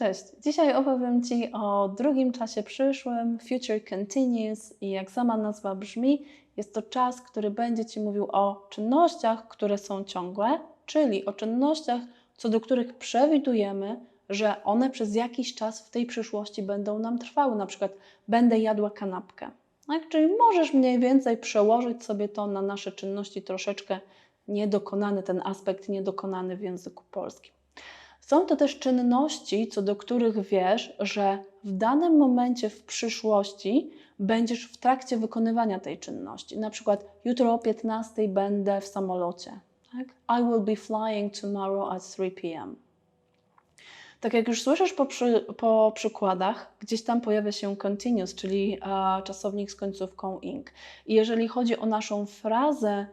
Cześć. Dzisiaj opowiem Ci o drugim czasie przyszłym, Future Continuous i jak sama nazwa brzmi, jest to czas, który będzie Ci mówił o czynnościach, które są ciągłe, czyli o czynnościach, co do których przewidujemy, że one przez jakiś czas w tej przyszłości będą nam trwały. Na przykład będę jadła kanapkę. Tak? Czyli możesz mniej więcej przełożyć sobie to na nasze czynności troszeczkę niedokonany, ten aspekt niedokonany w języku polskim. Są to też czynności, co do których wiesz, że w danym momencie w przyszłości będziesz w trakcie wykonywania tej czynności. Na przykład jutro o 15 będę w samolocie. Tak? I will be flying tomorrow at 3 p.m. Tak jak już słyszysz po, przy, po przykładach, gdzieś tam pojawia się continuous, czyli e, czasownik z końcówką ing. I jeżeli chodzi o naszą frazę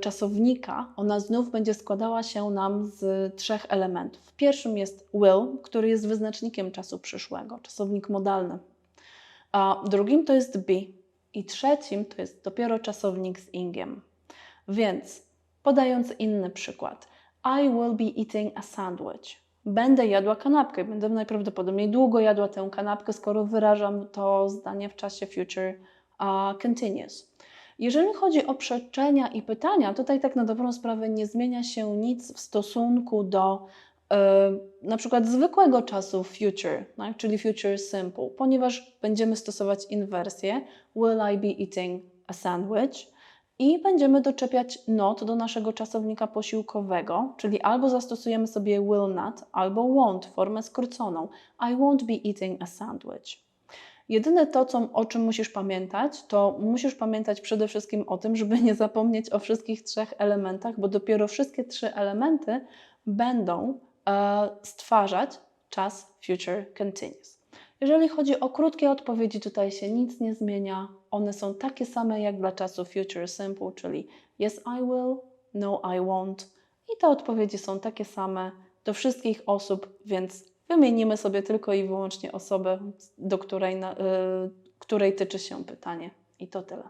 czasownika, ona znów będzie składała się nam z trzech elementów. Pierwszym jest will, który jest wyznacznikiem czasu przyszłego, czasownik modalny. A drugim to jest be. I trzecim to jest dopiero czasownik z ingiem. Więc podając inny przykład. I will be eating a sandwich. Będę jadła kanapkę. Będę najprawdopodobniej długo jadła tę kanapkę, skoro wyrażam to zdanie w czasie future uh, continuous. Jeżeli chodzi o przeczenia i pytania, tutaj tak na dobrą sprawę nie zmienia się nic w stosunku do yy, na przykład zwykłego czasu future, tak? czyli future simple, ponieważ będziemy stosować inwersję will I be eating a sandwich i będziemy doczepiać not do naszego czasownika posiłkowego, czyli albo zastosujemy sobie will not, albo won't, formę skróconą. I won't be eating a sandwich. Jedyne to, co, o czym musisz pamiętać, to musisz pamiętać przede wszystkim o tym, żeby nie zapomnieć o wszystkich trzech elementach, bo dopiero wszystkie trzy elementy będą e, stwarzać czas future continuous. Jeżeli chodzi o krótkie odpowiedzi, tutaj się nic nie zmienia. One są takie same jak dla czasu future simple, czyli yes I will, no I won't. I te odpowiedzi są takie same do wszystkich osób, więc wymienimy sobie tylko i wyłącznie osobę, do której, na, y, której tyczy się pytanie. I to tyle.